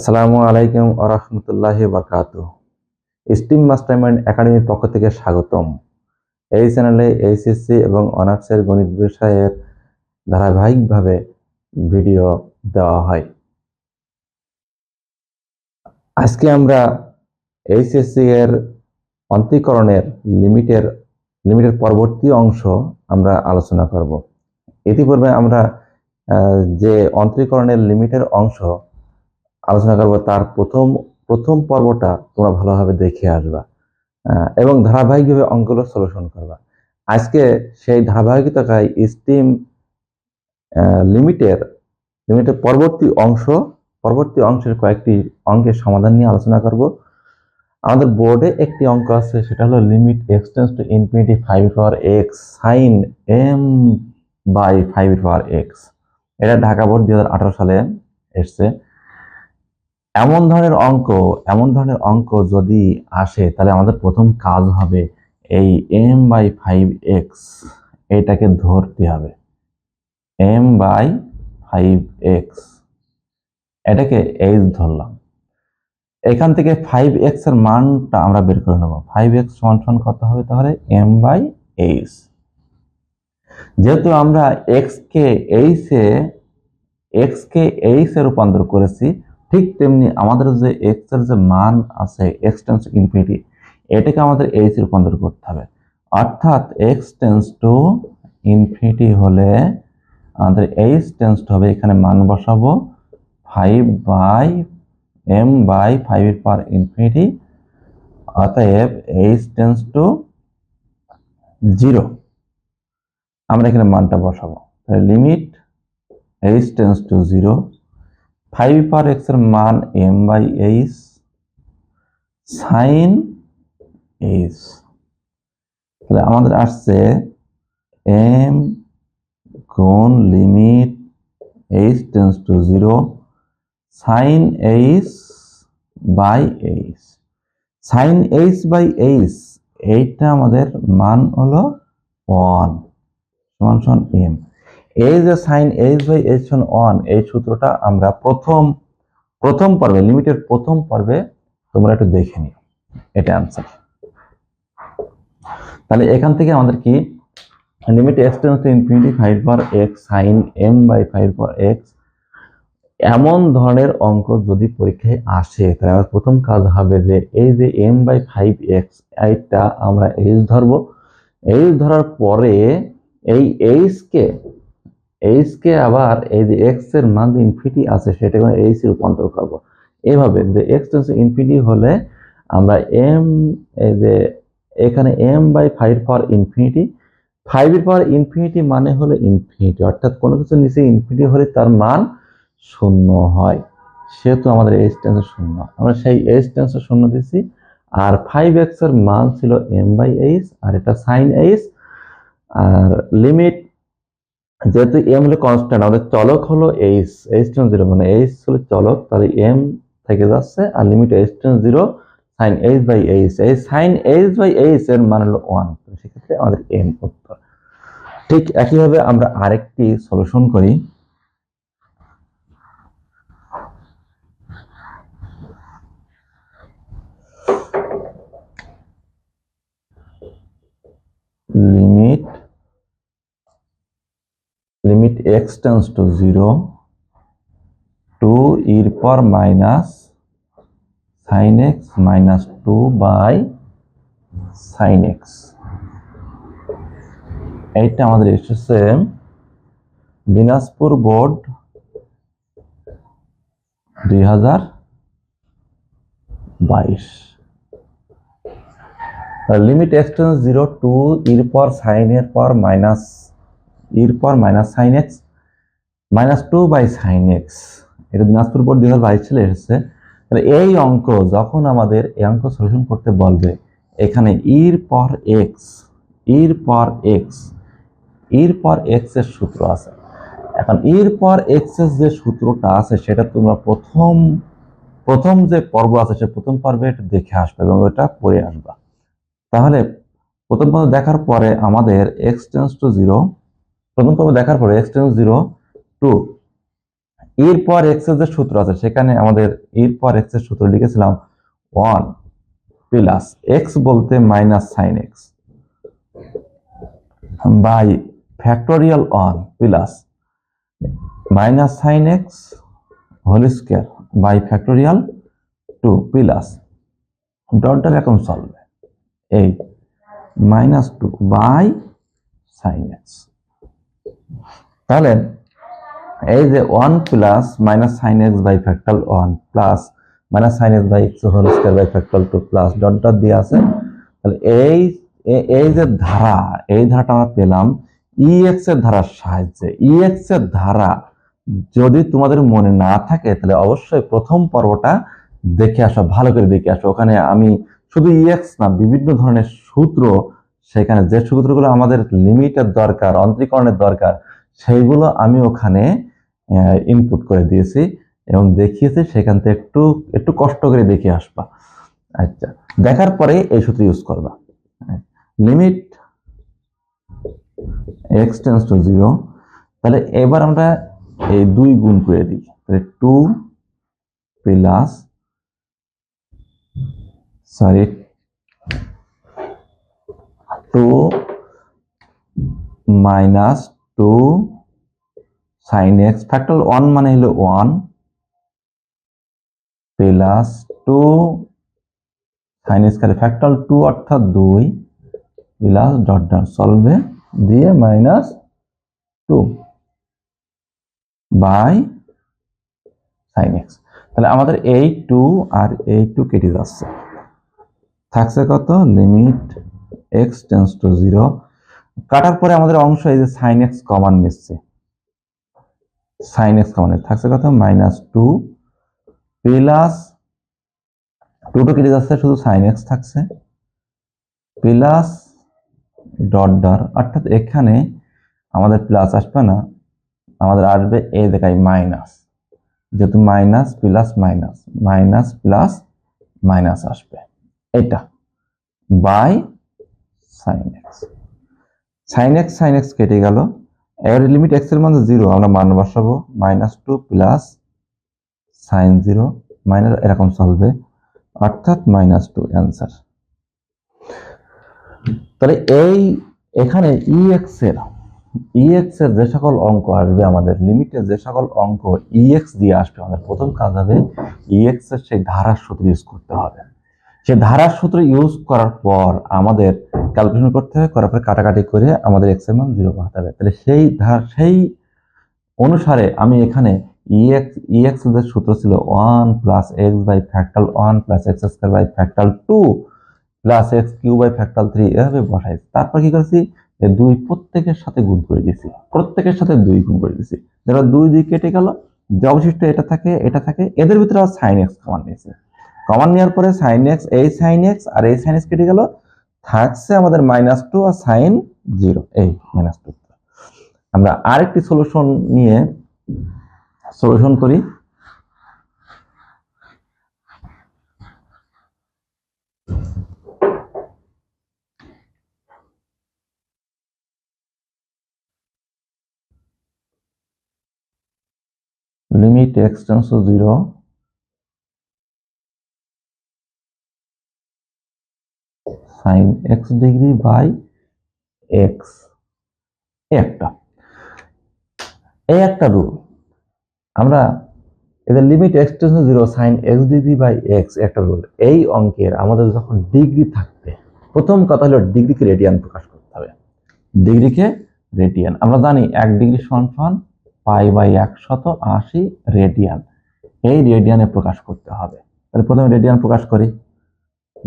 আসসালামু আলাইকুম আরহামতুল্লাহ বাকাত steam mastermind একাডেমির পক্ষ থেকে স্বাগতম। এই চ্যানেলে এইচএসসি এবং অনার্সের গণিত বিষয়ের ধারাবাহিকভাবে ভিডিও দেওয়া হয়। আজকে আমরা এইচএসসি এর অন্তীকরণের লিমিটের লিমিটের পরবর্তী অংশ আমরা আলোচনা করব। ইতিপূর্বে আমরা যে অন্তরীকরণের লিমিটের অংশ আলোচনা করব তার প্রথম প্রথম পর্বটা তোমরা ভালোভাবে দেখে আসবা এবং ধারাবাহিকভাবে অঙ্কগুলো সলিউশন করবা। আজকে সেই ধারাবাহিকতায় স্টিম লিমিটের লিমিটের পরবর্তী অংশ, পরবর্তী অংশের কয়েকটি অঙ্কের সমাধান নিয়ে আলোচনা করব। আমাদের বোর্ডে একটি অঙ্ক আছে, সেটা হলো limit x tends to infinity five power x sine M by five power x এটা ঢাকা বোর্ড দু হাজার আঠারো সালে এসছে। এমন ধরনের অঙ্ক, এমন ধরনের অঙ্ক যদি আসে, তাহলে আমাদের প্রথম কাজ হবে এই এম বাই ফাইভ এক্স এটাকে ধরতে হবে। এম বাই ফাইভ এক্স এটাকে এইচ ধরলাম। এখান থেকে ফাইভ এক্সের মানটা আমরা বের করে নেব। ফাইভ এক্স সমান সমান কত হবে তাহলে? এম বাই এইচ যেহেতু আমরা এক্স কে এইচ এ এক্স কে এইচ এ রূপান্তর করেছি ঠিক তেমনি আমাদের যে এক্সের যে মান আছে এক্স টেন্স ইনফিনিটি এটাকে আমাদের এইচ রূপান্তর করতে হবে। অর্থাৎ এক্স টেন্স টু ইনফিনিটি হলে আমাদের এইচ টেন্স হবে, এখানে মান বসাবো ফাইভ বাই এম বাই ফাইভের পার ইনফিনিটি অতএব এইচ টেন্স টু জিরো আমরা এখানে মানটা বসাবো। তাহলে limit H tends to zero five per এক্সের মান M by H, sine H. তাহলে আমাদের আসছে এম গুণ limit H tends to zero, sine H by H. Sine H by H, এইটা আমাদের মান হলো ওয়ান, সমান সমান এম। এই যে sine H by H one এই সূত্রটা আমরা প্রথম প্রথম পর্বে লিমিটের প্রথম পর্বে তোমরা একটু দেখে নিও, এটা আনসার তাহলে এখান থেকে আমাদের কি? Limit x tends to infinity five per x sine M by five per x এমন ধরনের অঙ্ক যদি পরীক্ষায় আসে, তাহলে আমার প্রথম কাজ হবে যে এই যে এম বাই ফাইভ এক্স এইটা আমরা এইচ ধরবো। এইচ ধরার পরে এই এইচ কে এইচ কে আবার এই যে এক্সের মান যে ইনফিনিটি আছে সেটাকে এইচ এর রূপান্তর করব। এভাবে যে এক্স টেন্স ইনফিনিটি হলে আমরা এম এই যে এখানে M by five power infinity ফাইভের পাওয়ার ইনফিনিটি মানে হলো ইনফিনিটি অর্থাৎ কোনো কিছু নিচে ইনফিনিটি হলে তার মান শূন্য হয়। সেহেতু আমাদের এইচ টেন্সের শূন্য। আমরা সেই এইচ টেন্সের শূন্য দিছি আর ফাইভ এক্সের মান ছিল এম বাই এইচ আর এটা সাইন এইচ আর লিমিট যেহেতু এম হলো কনস্ট্যান্ট আমাদের চলক হলো এইচ এইচ টেন জিরো মানে এইচ হলো চলক, তাহলে এম থেকে যাচ্ছে আর limit H tends zero sine H by H এই সাইন এইচ বাই এইচ এর মান হলো ওয়ান সেক্ষেত্রে আমাদের এম উত্তর। ঠিক একইভাবে আমরা আরেকটি সলিউশন করি limit x tends to zero two ইর পর minus sine x minus two by sine x এইটা আমাদের এসেছে দিনাজপুর বোর্ড দুই হাজার বাইশ। লিমিট এক্সটেন্স জিরো টু ইর পর সাইনের পর মাইনাস ইর পর minus sine x minus two by sine x. এটা দিনাজপুর বোর্ড দুই হাজার বাইশ এসেছে। তাহলে এই অঙ্ক যখন আমাদের এই অঙ্ক সলিউশন করতে বলবে, এখানে ইর পর এক্স ইর পর এক্স ইর পর এক্সের সূত্র আছে। এখন ইর পর এক্সের যে সূত্রটা আছে, সেটা তোমরা প্রথম প্রথম যে পর্ব আছে, সে প্রথম পর্বে দেখে আসবে এবং ওটা পড়ে আসবা। তাহলে প্রথম পর্ব দেখার পরে আমাদের এক্স টেন্স টু জিরো প্রথম পর্ব দেখার পরে এক্স টেন্স জিরো টু। এরপর এক্সের যে সূত্র আছে, সেখানে আমাদের এরপর এক্সের সূত্র লিখেছিলাম ওয়ান প্লাস এক্স বলতে minus sine x by factorial one plus minus sine x whole square by factorial two plus ডটটা এরকম চলবে এই minus two by sine x তাহলে এই যে one plus minus sine x by factorial one plus minus sine x by x whole square by factorial two plus dot dot দিয়ে আছে, তাহলে এই এই যে ধারা, এই ধারাটা আমরা পেলাম ই এক্সের ধারার সাহায্যে। ই এক্সের ধারা যদি তোমাদের মনে না থাকে, তাহলে অবশ্যই প্রথম পর্বটা দেখে আসো, ভালো করে দেখে আসো। ওখানে আমি শুধু ইএক্স না, বিভিন্ন ধরনের সূত্র সেখানে, যে সূত্রগুলো আমাদের লিমিটের দরকার, অন্তরীকরণের দরকার, সেইগুলো আমি ওখানে ইনপুট করে দিয়েছি এবং দেখিয়েছি, সেখান থেকে একটু একটু কষ্ট করে দেখে আসবা। আচ্ছা দেখার পরে এই সূত্র ইউজ করবা। Limit x tends to zero তাহলে এবার আমরা এই দুই গুণ করে দিই। তাহলে two plus sorry two minus two sine x factor one মানে হলো one plus two sine square factor two অর্থাৎ দুই প্লাস ডট ডট সলভে দিয়ে minus two by sine x তাহলে আমাদের এই টু আর এই টু কেটে যাচ্ছে। থাকছে কত? Limit x tends to zero কাটার পরে আমাদের অংশ এই যে সাইন এক্স কমান নিচ্ছে। সাইন এক্স কমান থাকছে কত minus two plus two two কেটে যাচ্ছে, শুধু সাইন এক্স থাকছে। প্লাস ডট ডট অর্থাৎ এখানে আমাদের প্লাস আসবে না, আমাদের আসবে এ দেখাই মাইনাস যেহেতু minus plus minus minus plus minus আসবে। এটা by sine x sine x sine x কেটে গেল। এবার লিমিট এক্সের মান জিরো আমরা মান বসাবো minus two plus sine zero minus এরকম চলবে অর্থাৎ মাইনাস টু অ্যান্সার তাহলে এই, এখানে ই এক্সের ই এক্সের যে সকল অঙ্ক আসবে আমাদের লিমিটে যে সকল অঙ্ক ই এক্স দিয়ে আসবে, আমাদের প্রথম কাজ হবে ই এক্সের সেই ধারার সূত্র ইউজ করতে হবে। সেই ধারার সূত্র ইউজ করার পর আমাদের ক্যালকুলেশন করতে হবে, করার পরে কাটাকাটি করে আমাদের এক্সের মান জিরো করতে হবে। তাহলে সেই ধার, সেই অনুসারে আমি এখানে ইএক্স ইএক্স সূত্র ছিল one plus x by factorial one plus x square by factorial two plus x cube by factorial three এভাবে বসাই তারপর কি করেছি? দুই প্রত্যেকের সাথে গুণ করে দিয়েছি। প্রত্যেকের সাথে দুই গুণ করে দিয়েছি। যারা দুই দুই কেটে গেল, যে অবশিষ্ট এটা থাকে এটা থাকে, এদের ভিতরে আবার সাইন এক্স কমান নিয়েছে কমান নেওয়ার পরে সাইন এক্স এই সাইন এক্স আর এই সাইন এক্স কেটে গেল, থাকছে আমাদের মাইনাস টু আর সাইন জিরো এই মাইনাস টু। আমরা আরেকটি সলিউশন নিয়ে সলিউশন করি। limit x tends to 0 sin x degree by x. একটা। এই একটা রুল আমরা এদের limit x zero sine x degree by x একটা রুল এই অঙ্কের আমাদের যখন ডিগ্রি থাকবে, প্রথম কথা হলো ডিগ্রিকে রেডিয়ান প্রকাশ করতে হবে। ডিগ্রিকে রেডিয়ান আমরা জানি এক ডিগ্রি সমান সমান পাই বাই একশত আশি রেডিয়ান এই রেডিয়ানে প্রকাশ করতে হবে। তাহলে প্রথমে রেডিয়ান প্রকাশ করি।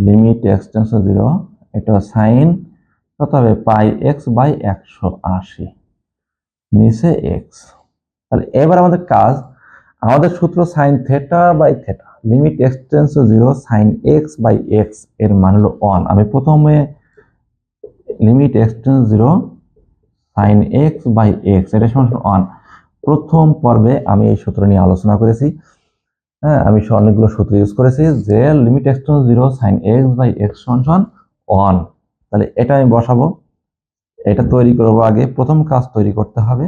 লিমিট এক্সটেন্স জিরো এটা সাইন কত হবে পাই এক্স বাই একশো আশি, নিচে এক্স তাহলে এবার আমাদের কাজ, আমাদের সূত্র sine theta by theta limit x tends zero sine x by এক্সের মান হলো ওয়ান আমি প্রথমে limit x tends zero sine x by x এটা সমান ওয়ান প্রথম পর্বে আমি এই সূত্র নিয়ে আলোচনা করেছি। হ্যাঁ আমি অনেকগুলো সূত্র ইউজ করেছি যে limit x tends zero sine x by x সমান ওয়ান তাহলে এটা আমি বসাবো। এটা তৈরি করব আগে। প্রথম কাজ তৈরি করতে হবে।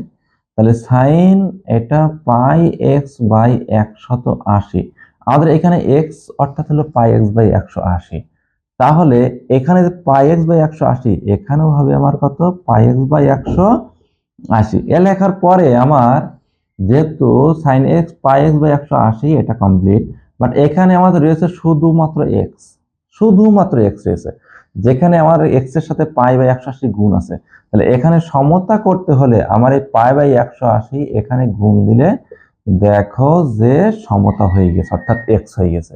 তাহলে সাইন এটা পাই এক্স বাই একশত আশি। আমাদের এখানে এক্স অর্থাৎ হলো পাই এক্স বাই একশো আশি। তাহলে এখানে পাই এক্স বাই একশো আশি, এখানেও হবে আমার কত? পাই এক্স বাই একশো আশি। এ লেখার পরে আমার যেহেতু sine x pi x by একশো আশি, এটা কমপ্লিট বাট এখানে আমাদের রয়েছে শুধুমাত্র এক্স শুধুমাত্র এক্স রয়েছে। যেখানে আমার এক্সের সাথে পাই বাই একশো আশি গুণ আছে। তাহলে এখানে সমতা করতে হলে আমার এই পাই বাই একশো আশি এখানে গুণ দিলে দেখো যে সমতা হয়ে গেছে, অর্থাৎ এক্স হয়ে গেছে।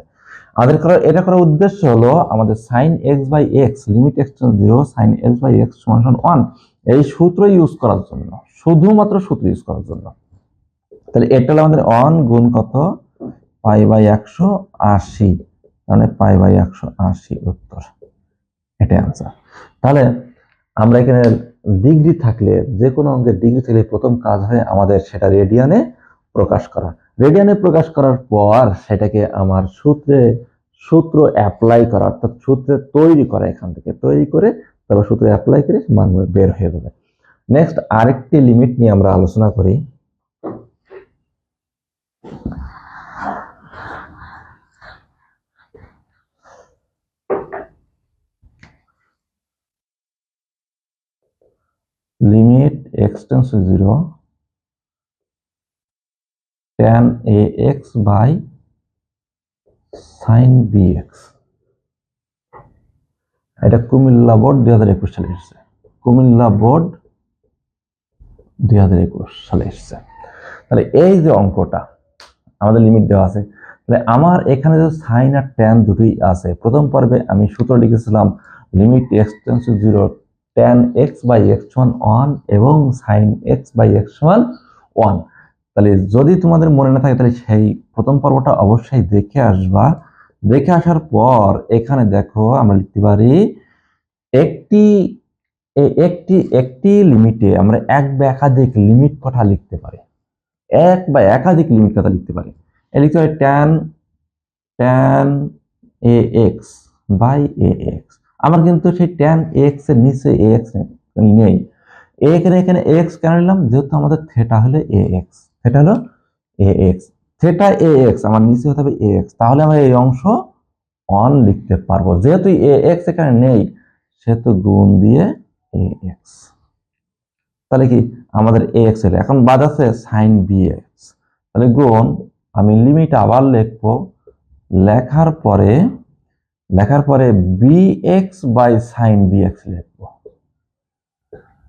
আমাদের করার এটা করার উদ্দেশ্য হলো আমাদের sine x by x limit x zero sine x by x সমান ওয়ান এই সূত্র ইউজ করার জন্য, শুধুমাত্র সূত্র ইউজ করার জন্য। তাহলে এটা হলো আমাদের অন গুণ কত? পাই বাই একশো আশি। মানে পাই বাই একশো আশি উত্তর। এটাই আনসার তাহলে আমরা এখানে ডিগ্রি থাকলে, যে কোনো অঙ্কের ডিগ্রি থাকলে প্রথম কাজ হয় আমাদের সেটা রেডিয়ানে প্রকাশ করা। রেডিয়ানে প্রকাশ করার পর সেটাকে আমার সূত্রে, সূত্র অ্যাপ্লাই করা, অর্থাৎ সূত্রে তৈরি করা এখান থেকে। তৈরি করে তারপর সূত্রে অ্যাপ্লাই করে মানগুলো বের হয়ে যাবে। নেক্সট আরেকটি লিমিট নিয়ে আমরা আলোচনা করি। Limit x tends zero tan ax by sin bx এটা কুমিল্লা বোর্ড দুই হাজার একুশ সালে এসেছে। কুমিল্লা বোর্ড দুই হাজার একুশ সালে এসেছে। তাহলে এই যে অঙ্কটা, আমাদের লিমিট দেওয়া আছে। তাহলে আমার এখানে যে সাইন আর ট্যান দুটোই আছে, প্রথম পর্বে আমি সূত্র লিখেছিলাম limit x zero tan x by x সমান ওয়ান এবং সাইন এক্স বাই এক্স সমান ওয়ান তাহলে যদি তোমাদের মনে না থাকে, তাহলে সেই প্রথম পর্বটা অবশ্যই দেখে আসবা। দেখে আসার পর এখানে দেখো, আমরা লিখতে পারি একটি একটি একটি লিমিটে আমরা এক বা একাধিক লিমিট কথা লিখতে পারি। এক বা একাধিক লিমিট কথা লিখতে পারি। এ লিখতে পারি tan tan a x by a x আমার কিন্তু সেই ট্যান এক্সের নিচে এ এক্স নেই এখানে এখানে এক্স কেন নিলাম? যেহেতু আমাদের থেটা হলো এ এক্স থেটা হলো a x theta a x আমার নিচে হতে হবে এ এক্স তাহলে আমরা এই অংশ অন লিখতে পারব। যেহেতু এ এক্স এখানে নেই, সেহেতু গুণ দিয়ে এ এক্স তাহলে কি? আমাদের এ এক্স এলো এখন বাদ আছে সাইন বি এক্স তাহলে গুণ, আমি লিমিট আবার লিখব। লেখার পরে লেখার পরে b x by sine b x লিখব।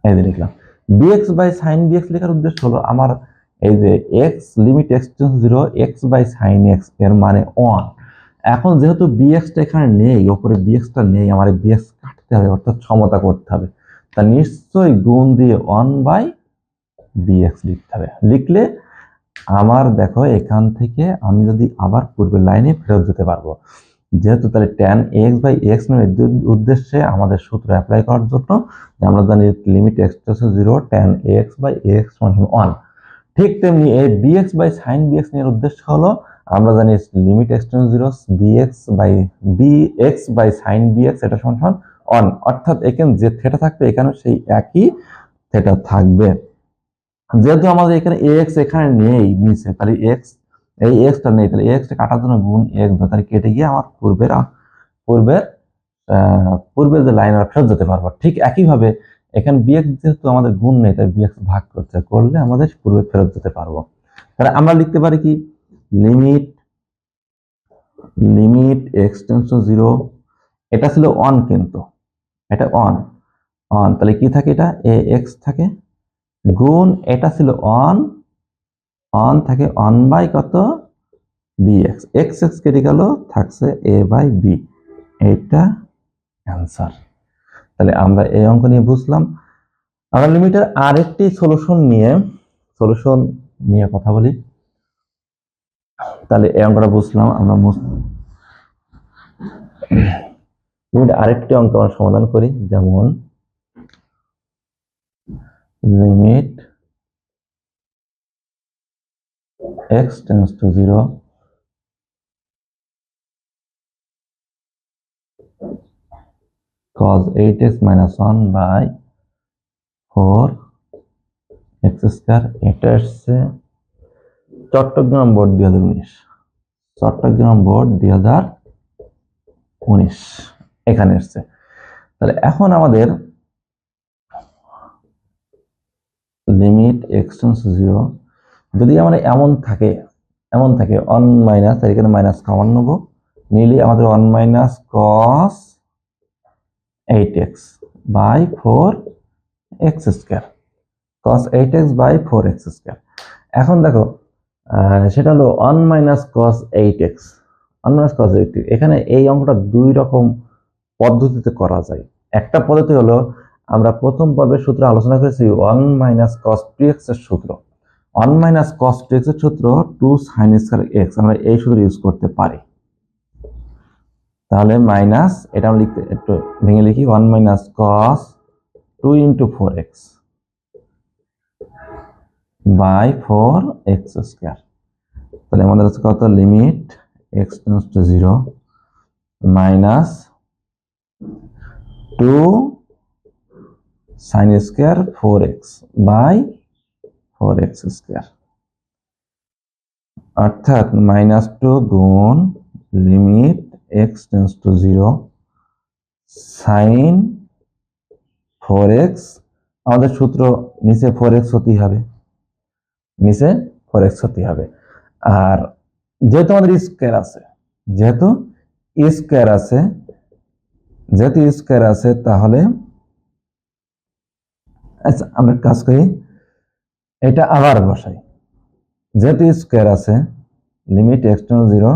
এই যে লিখলাম। B x by sine b x লেখার উদ্দেশ্য হলো আমার এই যে x limit x zero x by sine এক্সের মানে ওয়ান এখন যেহেতু বি এক্সটা এখানে নেই, ওপরে বি এক্সটা নেই, আমার বি এক্স কাটতে হবে, অর্থাৎ সমতা করতে হবে। তা নিশ্চয়ই গুণ দিয়ে ওয়ান বাই বি এক্স লিখতে হবে। লিখলে আমার দেখো এখান থেকে আমি যদি আবার পূর্বের লাইনে ফেরত যেতে পারব। যেহেতু তাহলে ট্যান এক্স বাই এক্স উদ্দেশ্যে আমাদের সূত্র অ্যাপ্লাই করার জন্য আমরা জানি limit x to zero tan x by x one ঠিক তেমনি এই বিএক্স বাই সাইন বিএক্স নিয়ে উদ্দেশ্য হলো, আমরা জানি limit x zero b x by b x by sine b x এটা সমান সমান অন অর্থাৎ এখানে যে থেটা থাকবে এখানে সেই একই থেটা থাকবে। যেহেতু আমাদের এখানে এক্স এখানে নেই নিচে, তাহলে এক্স এই এক্সটা নেই, তাহলে এক্সটা কাটার জন্য গুণ এক্স তাহলে কেটে গিয়ে আমার পূর্বের পূর্বের পূর্বের যে লাইন আমরা ফেরত যেতে পারব। ঠিক একইভাবে এখানে বিএক্স যেহেতু আমাদের গুণ নেই, তাই বিএক্স ভাগ করতে, করলে আমাদের পূর্বে ফেরত যেতে পারব। তাহলে আমরা লিখতে পারি কি? Limit limit x tends to zero এটা ছিল অন কিন্তু। এটা অন অন তাহলে কি থাকে এটা? এ এক্স থাকে। গুণ এটা ছিল অন অন থাকে অন বাই কত? বি এক্স এক্স এক্স কেটে গেল থাকছে এ বাই বি এটা অ্যান্সার তাহলে আমরা এই অঙ্ক নিয়ে বুঝলাম। আমরা লিমিটের আরেকটি সলিউশন নিয়ে সলিউশন নিয়ে কথা বলি। তাহলে এই অঙ্কটা বুঝলাম, আমরা লিমিট আরেকটি অঙ্ক আমরা সমাধান করি, যেমন limit x tends to 0 cos 8x minus 1 by 4 x square এটা এসছে চট্টগ্রাম বোর্ড দুই হাজার উনিশ। চট্টগ্রাম বোর্ড দুই হাজার উনিশ। এখানে এসছে। তাহলে এখন আমাদের লিমিট এক্সটেন্স জিরো যদি আমার এমন থাকে এমন থাকে ওয়ান মাইনাস তার এখানে মাইনাস কমন নেব নিলে আমাদের one minus cos eight x by four x square cos eight x by four x square এখন দেখো সেটা হলো one minus cos eight x one minus cos eight এখানে এই অঙ্কটা দুই রকম পদ্ধতিতে করা যায়। একটা পদ্ধতি হলো, আমরা প্রথম পর্বের সূত্র আলোচনা করেছি ওয়ান মাইনাস কস টু এক্সের সূত্র। ওয়ান মাইনাস কস এক্সের সূত্র টু সাইন স্কয়ার এক্স আমরা এই সূত্র ইউজ করতে পারি। তাহলে মাইনাস এটা আমরা লিখতে, একটু ভেঙে লিখি one minus cos two into four x by four x square তাহলে আমাদের হচ্ছে কত? Limit x tends to zero minus two sine square four x by four x square অর্থাৎ মাইনাস টু গুণ limit x tends to zero sine four x আমাদের সূত্র নিচে four x হতেই হবে। নিচে ফোর এক্স হতেই হবে। আর যেহেতু আমাদের স্কোয়ার আছে, যেহেতু স্কোয়ার আছে, যেহেতু স্কোয়ার আছে, তাহলে আচ্ছা আমরা কাজ করি। এটা আবার বসাই। যেহেতু স্কোয়ার আছে limit x to zero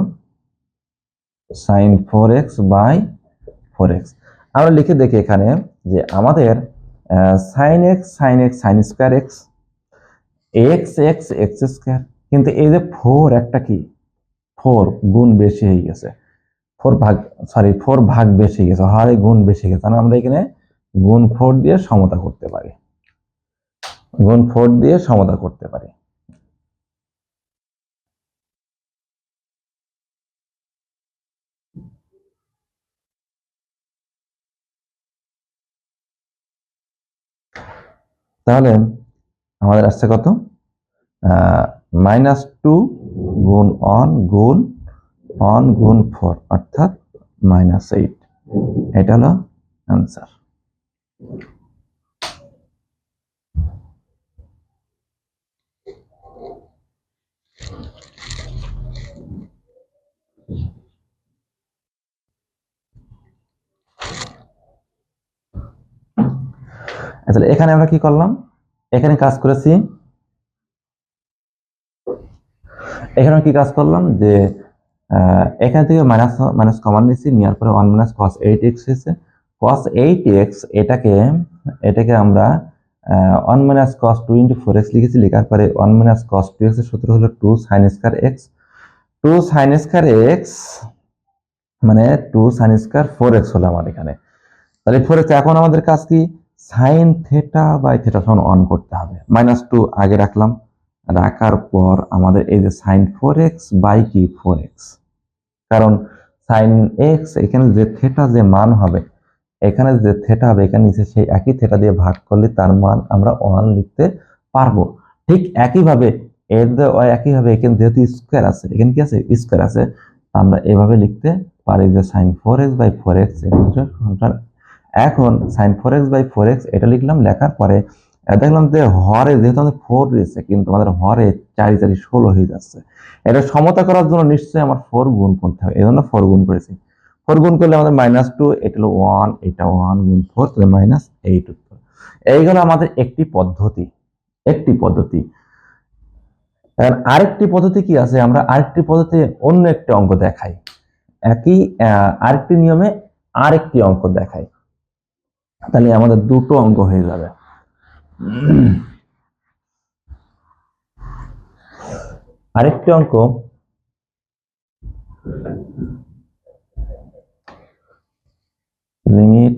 sine four x by four x আমরা লিখে দেখি এখানে যে আমাদের sine x sine x sine square x x x x square কিন্তু এই যে ফোর একটা কি? ফোর গুণ বেশি হয়ে গেছে। ফোর ভাগ সরি ফোর ভাগ বেশি গেছে। হারে গুণ বেশি গেছে। তাহলে আমরা এখানে গুণ ফোর দিয়ে সমতা করতে পারি। গুণ ফোর দিয়ে সমতা করতে পারি। তাহলে আমাদের আসছে কত? মাইনাস টু গুণ অন গুণ অন গুণ ফোর অর্থাৎ মাইনাস এইট এটা হলো অ্যান্সার তাহলে এখানে আমরা কি করলাম? এখানে কাজ করেছি। এখানে কি কাজ করলাম? যে এখান থেকে মাইনাস মাইনাস কমান নিয়েছি, নেওয়ার পরে one minus cos eight x হয়েছে। কস এইট এক্স এটাকে এটাকে আমরা one minus cos two into four x লিখেছি। লেখার পরে one minus cos two x সূত্র হলো two sine square x two sine square x মানে two sine square four x হলো আমার এখানে। তাহলে ফোর এক্স এখন আমাদের কাজ কি? সাইন থেটা বাই থেটা সমান অন করতে হবে। মাইনাস টু আগে রাখলাম। রাখার পর আমাদের এই যে সাইন ফোর এক্স বাই কি ফোর এক্স কারণ সাইন এক্স এখানে যে থেটা যে মান হবে, এখানে যে থেটা হবে, এখানে নিচে সেই একই থেটা দিয়ে ভাগ করলে তার মান আমরা ওয়ান লিখতে পারব। ঠিক একইভাবে এর একইভাবে এখানে যেহেতু স্কোয়ার আছে, এখানে কি আছে? স্কোয়ার আছে। আমরা এভাবে লিখতে পারি যে sine four x by four x এখন sine four x by four x এটা লিখলাম, লেখার পরে দেখলাম যে হরে, যেহেতু আমাদের ফোর রয়েছে, কিন্তু আমাদের হরে চারি চারি ষোলো হয়ে যাচ্ছে। এটা সমতা করার জন্য নিশ্চয়ই আমার ফোর গুণ করতে হবে। এই জন্য ফোর গুণ করেছি। ফোর গুণ করলে আমাদের মাইনাস টু এটা হলো ওয়ান এটা ওয়ান গুণ ফোর তাহলে মাইনাস এইট উত্তর। এইগুলো আমাদের একটি পদ্ধতি একটি পদ্ধতি। আরেকটি পদ্ধতি কি আছে? আমরা আরেকটি পদ্ধতি অন্য একটি অঙ্ক দেখাই। একই আরেকটি নিয়মে আরেকটি অঙ্ক দেখাই। তাহলে আমাদের দুটো অঙ্ক হয়ে যাবে। আরেকটি অঙ্ক। Limit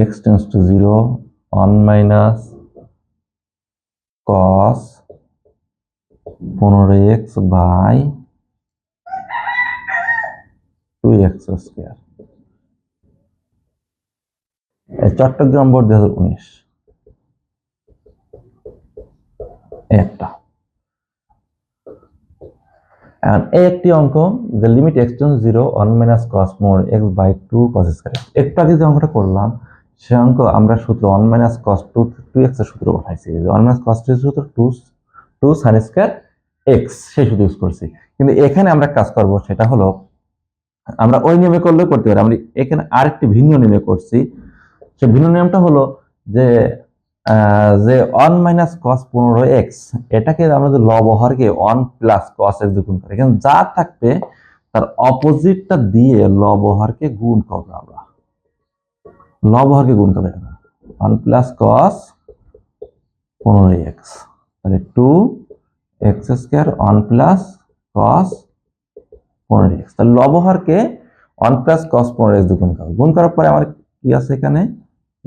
x tends to zero one minus cos পনেরো x by two x square Chittagong board একটা। এই একটি অঙ্ক, যে limit zero minus cos x by two cos square একটু আগে যে অঙ্কটা করলাম, সে অঙ্ক আমরা সূত্র মাইনাস কস টু টু এক্সের সূত্র পাঠাইছি। মাইনাস কস টু সূত্র two two sine square x সেই সূত্র ইউজ করছি। কিন্তু এখানে আমরা কাজ করব, সেটা হলো আমরা ওই নিয়মে করলেও করতে পারি। আমরা এখানে আরেকটি ভিন্ন নিয়মে করছি। সে ভিন্ন নিয়মটা হলো যে যে ওয়ান মাইনাস কস পনেরো এক্স এটাকে আমরা যে লবহরকে ওয়ান প্লাস কস এক্স গুণ করি। এখানে যা থাকবে, তার অপোজিটটা দিয়ে লবহরকে গুণ করব আমরা। লবহরকে গুণ করব ওয়ান প্লাস কস পনেরো এক্স তাহলে two x square one plus cos পনেরো এক্স তাহলে লবহরকে ওয়ান প্লাস কস পনেরো এক্স গুণ করব। গুণ করার পরে আমার কি আছে এখানে?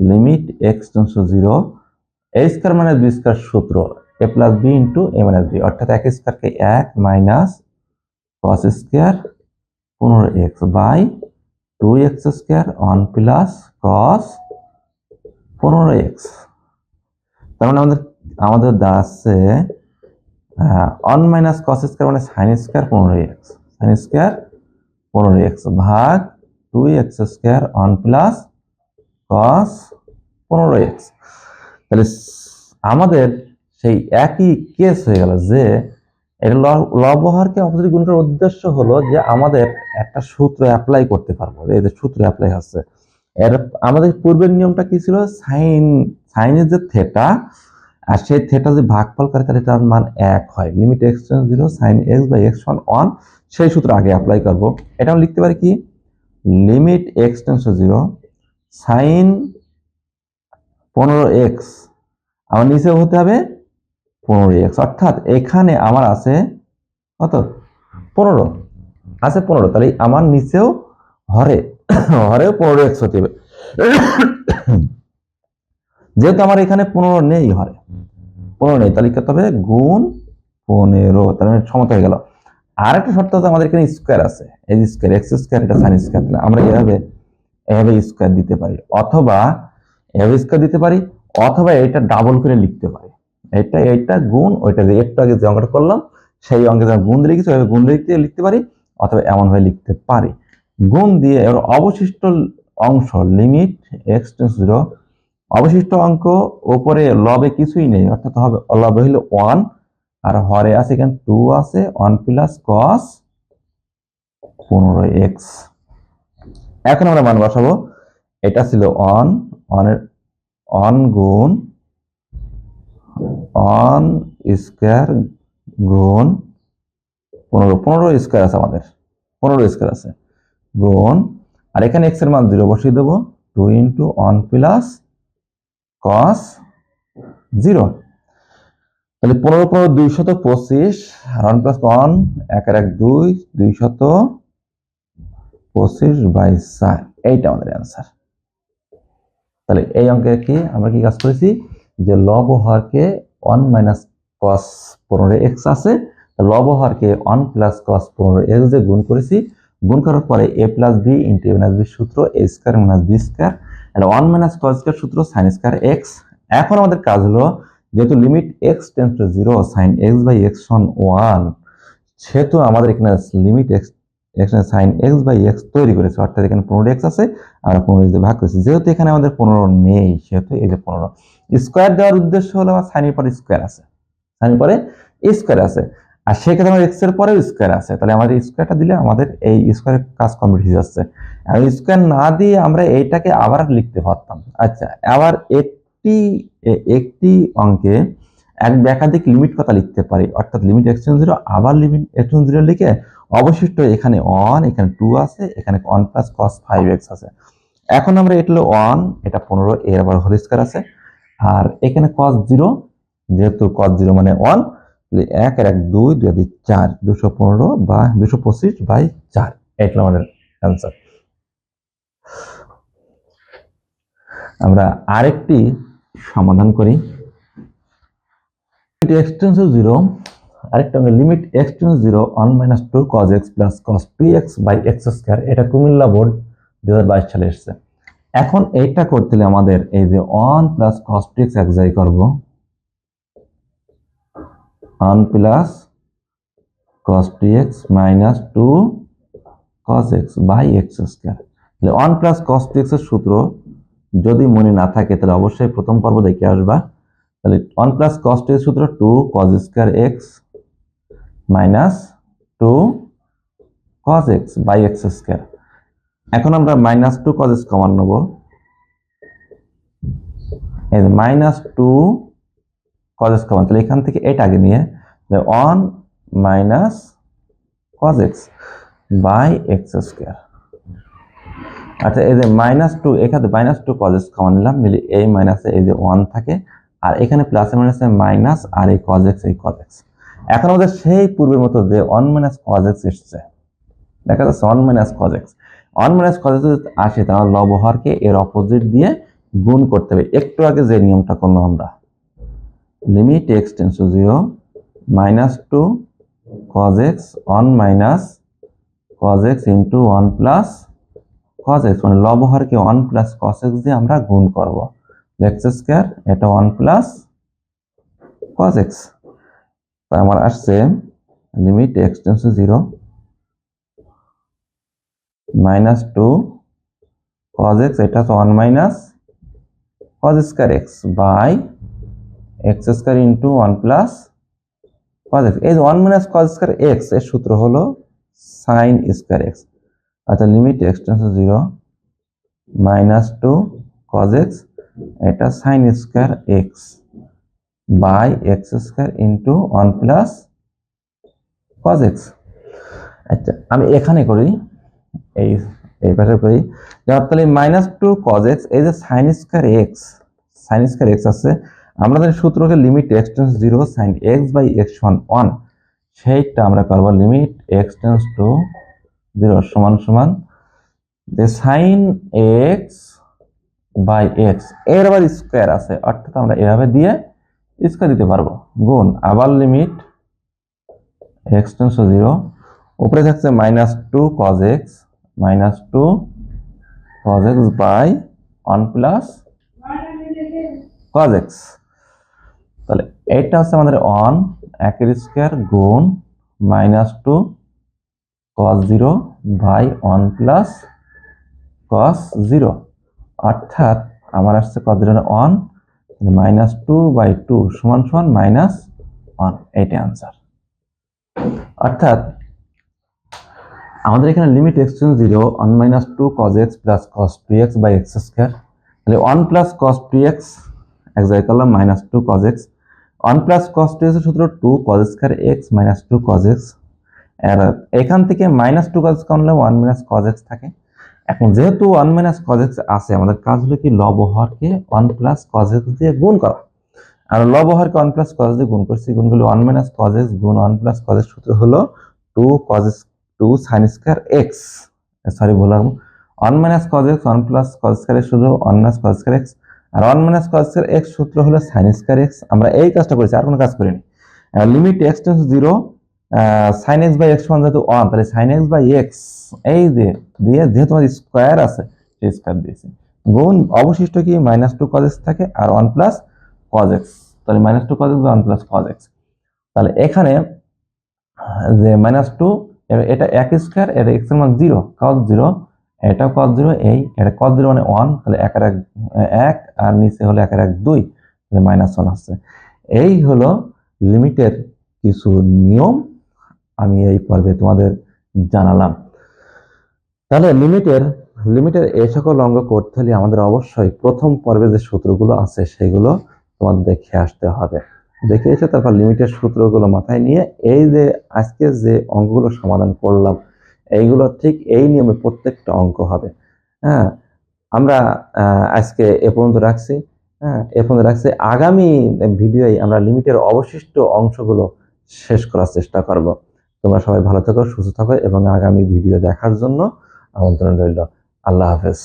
Limit x tends zero a square minus b square সূত্র a plus b into a minus b অর্থাৎ এক স্কোয়ারকে এক মাইনাস কস স্কোয়ার পনেরো x by two x square one plus cos পনেরো এক্স তার মানে আমাদের আমাদের দাঁড়াচ্ছে ওয়ান মাইনাস কস স্কোয়ার মানে সাইন স্কোয়ার পনেরো এক্স সাইন স্কোয়ার পনেরো এক্স ভাগ two x square one plus cos পনেরো এক্স তাহলে আমাদের সেই একই কেস হয়ে গেল যে এটা লবহরকে অপোজিট গুণ করার উদ্দেশ্য হলো যে আমাদের একটা সূত্র অ্যাপ্লাই করতে পারব। যে সূত্র অ্যাপ্লাই হচ্ছে। এর, আমাদের পূর্বের নিয়মটা কি ছিল? সাইন সাইনের যে থেটা আর সেই থেটা যে ভাগফল করে তাহলে তার মান এক হয়। Limit x zero sine x by x one one সেই সূত্র আগে অ্যাপ্লাই করব। এটা আমরা লিখতে পারি কি? Limit x tends zero sine পনেরো এক্স। আমার নিচে হতে হবে পনেরো এক্স। অর্থাৎ এখানে আমার আছে কত? পনেরো। আছে পনেরো। তাহলে আমার নিচেও হরে। হরেও পনেরো এক্স হতে হবে। যেহেতু আমার এখানে পনেরো নেই হরে। পনেরো নেই। তাহলে কত হবে? গুণ পনেরো। তাহলে সমতা হয়ে গেল। আর একটা শর্ত হচ্ছে আমাদের এখানে স্কোয়ার আছে। এই স্কোয়ার এক্স স্কোয়ার এটা সাইন স্কোয়ার তাহলে আমরা এভাবে এভাবে স্কোয়ার দিতে পারি, অথবা এভাবে স্কোয়ার দিতে পারি, অথবা এটা ডাবল করে লিখতে পারি। এটা এটা গুণ, ওইটা যে একটু আগে যে অঙ্কটা করলাম, সেই অঙ্কে যখন গুণ দিয়ে লিখেছি, ওইভাবে গুণ লিখতে- লিখতে পারি, অথবা এমনভাবে লিখতে পারি। গুণ দিয়ে এবার অবশিষ্ট অংশ লিমিট এক্স টেন্স জিরো অবশিষ্ট অঙ্ক ওপরে লবে কিছুই নেই, অর্থাৎ হবে লবে হলো ওয়ান আর হরে আছে এখানে টু আছে ওয়ান প্লাস কস পনেরো এক্স এখন আমরা মান বসাবো। এটা ছিল অন অনের অন গুণ অন স্কোয়ার গুণ, পনেরো পনেরো স্কোয়ার আছে আমাদের, পনেরো স্কোয়ার আছে। গুণ, আর এখানে এক্সের মান জিরো বসিয়ে দেবো two into one plus cos zero তাহলে পনেরো পনেরো দুইশত পঁচিশ, আর ওয়ান প্লাস ওয়ান এক আর এক দুই দুইশত পঁচিশ বাই চার, এইটা আমাদের অ্যান্সার তাহলে এই অঙ্কে কি আমরা কি কাজ করেছি? যে লব হরকে ওয়ান মাইনাস কস পনেরো এক্স আছে, লব হরকে ওয়ান প্লাস কস পনেরো এক্স দিয়ে গুণ করেছি। গুণ করার পরে a plus b into a minus b সূত্র a square minus b square R one minus cos square সূত্র সাইন স্কোয়ার এক্স এখন আমাদের কাজ হলো, যেহেতু limit x tends to zero sine x by x one one সেহেতু আমাদের এখানে লিমিট এক্স এখানে সাইন এক্স বাই এক্স তৈরি করেছে, অর্থাৎ এখানে পনেরো এক্স আছে, আর পনেরো দিয়ে ভাগ করেছে, যেহেতু এখানে আমাদের পনেরো নেই, সেহেতু এই যে পনেরো। স্কোয়ার দেওয়ার উদ্দেশ্য হলো আমার সাইনের পরে স্কোয়ার আছে। সাইনের পরে স্কোয়ার আছে। আর সেক্ষেত্রে আমার এক্সের পরেও স্কোয়ার আছে। তাহলে আমাদের স্কোয়ারটা দিলে আমাদের এই স্কোয়ারের কাজ কমপ্লিট হয়ে যাচ্ছে। আর স্কোয়ার না দিয়ে আমরা এইটাকে আবার লিখতে পারতাম। আচ্ছা আবার একটি একটি অঙ্কে এক একাধিক লিমিট কথা লিখতে পারি। অর্থাৎ লিমিট এক্সটেন জিরো আবার লিমিট এক্সটেন জিরো লিখে অবশিষ্ট এখানে ওয়ান এখানে টু আছে, এখানে one plus cos five x আছে। এখন আমরা এটা হলো ওয়ান এটা পনেরো, এর আবার হোল স্কোয়ার আছে। আর এখানে কস জিরো যেহেতু কস জিরো মানে ওয়ান এক এক দুই দুই দুই চার, দুশো পনেরো বা দুশো পঁচিশ বাই চার। এটা আমাদের অ্যান্সার আমরা আরেকটি সমাধান করি। এক্সটেন্সিভ জিরো আরেকটা limit x x tends zero one minus two cos x plus cos two x by x square এটা কুমিল্লা বোর্ড দু হাজার বাইশ সালে এসছে। এখন এইটা করতে হলে আমাদের এই যে one plus cos two x এক জায়গায় করব। One plus cos two x minus two cos x by x square তাহলে ওয়ান প্লাস কস টু এক্সের সূত্র যদি মনে না থাকে, তাহলে অবশ্যই প্রথম পর্ব দেখে আসবা। তাহলে ওয়ান প্লাস কস সূত্র two cos square x minus two cos x by x square এখন আমরা মাইনাস টু কস এক্স কমান নেব। এই মাইনাস টু কস এক্স কমান তাহলে এখান থেকে এটা আগে নিয়ে one minus cos x by x square আচ্ছা এই যে মাইনাস টু এখানে minus two cos x common নিলাম, নিলে এই মাইনাসে এই যে ওয়ান থাকে আর এখানে প্লাসে মাইনাসে মাইনাস আর এই কজ এক্স এই কজ এক্স এখন আমাদের সেই পূর্বের মতো যে ওয়ান মাইনাস কজ এক্স এসছে, দেখা যাচ্ছে one minus cos x one minus cos x আসে, তাহলে লবহরকে এর অপোজিট দিয়ে গুণ করতে হবে। একটু আগে যে নিয়মটা করলাম আমরা limit x tends to zero minus two cos x one minus cos x into one plus cos x মানে লবহরকে ওয়ান প্লাস কস এক্স দিয়ে আমরা গুণ করব। এক্স স্কোয়ার এটা ওয়ান প্লাস কস এক্স তা আমার আসছে limit x tends zero minus two cos x এটা হচ্ছে one minus cos square x by x square into one plus cos x এই ওয়ান মাইনাস কস স্কোয়ার এক্সের সূত্র হলো সাইন স্কোয়ার এক্স আচ্ছা limit x tends zero minus two cos x এটা sine square x by x square into one plus cos x আচ্ছা আমি এখানে করি, এই এই পাশে করি। যেমন তাহলে মাইনাস টু কজ এক্স এই যে sine square x sine square x আছে আমাদের সূত্রকে limit x tends zero sine x by x one one সেইটা আমরা করব limit x tends to zero সমান সমান। যে সাইন এক্স বাই এক্স। এর আবার স্কোয়ার আছে, অর্থাৎ আমরা এভাবে দিয়ে স্কোয়ার দিতে পারব। গুণ, আবার লিমিট এক্স টেন্স জিরো। উপরে থাকছে minus two cos x, minus two cos x by one plus cos x. তাহলে এইটা হচ্ছে আমাদের ওয়ান, একের স্কোয়ার গুণ minus two cos 0 by one plus cos 0 অর্থাৎ আমার আসছে 0 1 মাইনাস টু বাই টু সমান সমান মাইনাস ওয়ান এইটা আনসার অর্থাৎ আমাদের এখানে limit x tends zero one minus two cos x plus cos two x by x square তাহলে one plus cos two x এক জায়গায় করলাম minus two cos x one plus cos two x সূত্র two cos square x minus two cos x এখান থেকে minus two cos করলে one minus cos x থাকে। এখন যেহেতু ওয়ান মাইনাস কজ এক্স আছে, আমাদের কাজ হলো কি লবহরকে ওয়ান প্লাস কজ এক্স দিয়ে গুণ করা? আর লবহরকে ওয়ান প্লাস কজ দিয়ে গুণ করছি, গুণগুলো ওয়ান মাইনাস কজ এক্স গুণ ওয়ান প্লাস কজ এক্স সূত্র হলো two cos two sine square x sorry বললাম। One minus cos x one plus cos square x শুধু ওয়ান মাইনাস কজ এক্স আর ওয়ান মাইনাস কজ এক্স সূত্র হলো sine square x আমরা এই কাজটা করেছি, আর কোনো কাজ করিনি। Limit x tends zero sine x by x সমান যেহেতু ওয়ান তাহলে সাইন এক্স বাই এক্স এই যে, দিয়ে যেহেতু আমাদের স্কোয়ার আছে সেই স্কোয়ার দিয়েছি, গুণ অবশিষ্ট কি? মাইনাস টু কজ এক্স থাকে, আর ওয়ান প্লাস কজ এক্স তাহলে মাইনাস টু কজ এক্স বা ওয়ান প্লাস কজ এক্স তাহলে এখানে যে মাইনাস টু এটা এক স্কোয়ার এটা এক্সের মান জিরো কজ জিরো এটা কজ জিরো এই, এটা কজ জিরো মানে ওয়ান তাহলে একের এক এক, আর নিচে হলো একের এক দুই, তাহলে মাইনাস ওয়ান হচ্ছে এই হলো লিমিটের কিছু নিয়ম। আমি এই পর্বে তোমাদের জানালাম। তাহলে লিমিটের লিমিটের এই সকল অঙ্গ করতে হলে আমাদের অবশ্যই প্রথম পর্বে যে সূত্রগুলো আছে সেগুলো তোমাদের দেখে আসতে হবে। দেখে এসে তারপর লিমিটের সূত্রগুলো মাথায় নিয়ে এই যে আজকে যে অঙ্কগুলো সমাধান করলাম, এইগুলো ঠিক এই নিয়মে প্রত্যেকটা অঙ্ক হবে। হ্যাঁ আমরা আজকে এ পর্যন্ত রাখছি। হ্যাঁ এ পর্যন্ত রাখছি। আগামী ভিডিওয় আমরা লিমিটের অবশিষ্ট অংশগুলো শেষ করার চেষ্টা করব। তোমরা সবাই ভালো থাকো, সুস্থ থাকো এবং আগামী ভিডিও দেখার জন্য আমন্ত্রণ রইল। আল্লাহ হাফেজ।